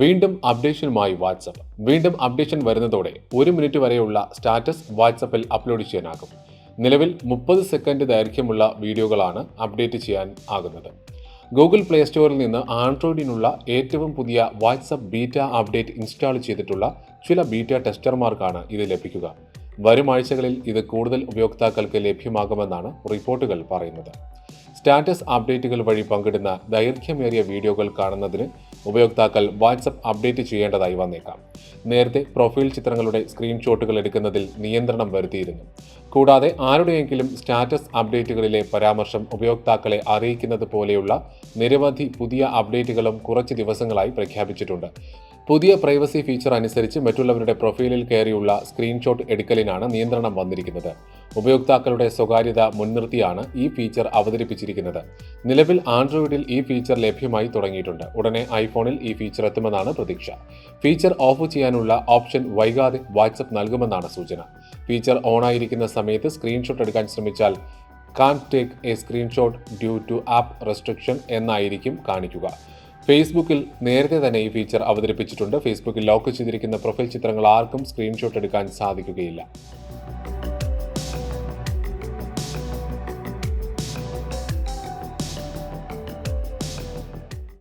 വീണ്ടും അപ്ഡേഷനുമായി വാട്സപ്പ്. വീണ്ടും അപ്ഡേഷൻ വരുന്നതോടെ ഒരു മിനിറ്റ് വരെയുള്ള സ്റ്റാറ്റസ് വാട്സപ്പിൽ അപ്ലോഡ് ചെയ്യാനാകും. നിലവിൽ മുപ്പത് സെക്കൻഡ് ദൈർഘ്യമുള്ള വീഡിയോകളാണ് അപ്ഡേറ്റ് ചെയ്യാൻ ആകുന്നത്. ഗൂഗിൾ പ്ലേ സ്റ്റോറിൽ നിന്ന് ആൻഡ്രോയിഡിനുള്ള ഏറ്റവും പുതിയ വാട്സപ്പ് ബീറ്റ അപ്ഡേറ്റ് ഇൻസ്റ്റാൾ ചെയ്തിട്ടുള്ള ചില ബീറ്റ ടെസ്റ്റർമാർക്കാണ് ഇത് ലഭിക്കുക. വരും ആഴ്ചകളിൽ ഇത് കൂടുതൽ ഉപയോക്താക്കൾക്ക് ലഭ്യമാകുമെന്നാണ് റിപ്പോർട്ടുകൾ പറയുന്നത്. സ്റ്റാറ്റസ് അപ്ഡേറ്റുകൾ വഴി പങ്കിടുന്ന ദൈർഘ്യമേറിയ വീഡിയോകൾ കാണുന്നതിന് ഉപയോക്താക്കൾ വാട്സപ്പ് അപ്ഡേറ്റ് ചെയ്യേണ്ടതായി വന്നേക്കാം. നേരത്തെ പ്രൊഫൈൽ ചിത്രങ്ങളുടെ സ്ക്രീൻഷോട്ടുകൾ എടുക്കുന്നതിൽ നിയന്ത്രണം വരുത്തിയിരുന്നു. കൂടാതെ ആരുടെയെങ്കിലും സ്റ്റാറ്റസ് അപ്ഡേറ്റുകളിലെ പരാമർശം ഉപയോക്താക്കളെ അറിയിക്കുന്നത് പോലെയുള്ള നിരവധി പുതിയ അപ്ഡേറ്റുകളും കുറച്ച് ദിവസങ്ങളായി പ്രഖ്യാപിച്ചിട്ടുണ്ട്. പുതിയ പ്രൈവസി ഫീച്ചർ അനുസരിച്ച് മറ്റുള്ളവരുടെ പ്രൊഫൈലിൽ കയറിയുള്ള സ്ക്രീൻഷോട്ട് എടുക്കലിനാണ് നിയന്ത്രണം വന്നിരിക്കുന്നത്. ഉപയോക്താക്കളുടെ സ്വകാര്യത മുൻനിർത്തിയാണ് ഈ ഫീച്ചർ അവതരിപ്പിച്ചിരിക്കുന്നത്. നിലവിൽ ആൻഡ്രോയിഡിൽ ഈ ഫീച്ചർ ലഭ്യമായി തുടങ്ങിയിട്ടുണ്ട്. ഉടനെ ഐഫോണിൽ ഈ ഫീച്ചർ എത്തുമെന്നാണ് പ്രതീക്ഷ. ഫീച്ചർ ഓഫ് ചെയ്യാനുള്ള ഓപ്ഷൻ വൈകാതെ വാട്സപ്പ് നൽകുമെന്നാണ് സൂചന. ഫീച്ചർ ഓണായിരിക്കുന്ന സമയത്ത് സ്ക്രീൻഷോട്ട് എടുക്കാൻ ശ്രമിച്ചാൽ can take a screenshot due to app restriction എന്നായിരിക്കും കാണിക്കുക. ഫേസ്ബുക്കിൽ നേരത്തെ തന്നെ ഈ ഫീച്ചർ അവതരിപ്പിച്ചിട്ടുണ്ട്. ഫേസ്ബുക്കിൽ ലോക്ക് ചെയ്തിരിക്കുന്ന പ്രൊഫൈൽ ചിത്രങ്ങൾ ആർക്കും സ്ക്രീൻഷോട്ട് എടുക്കാൻ സാധിക്കുകയില്ല.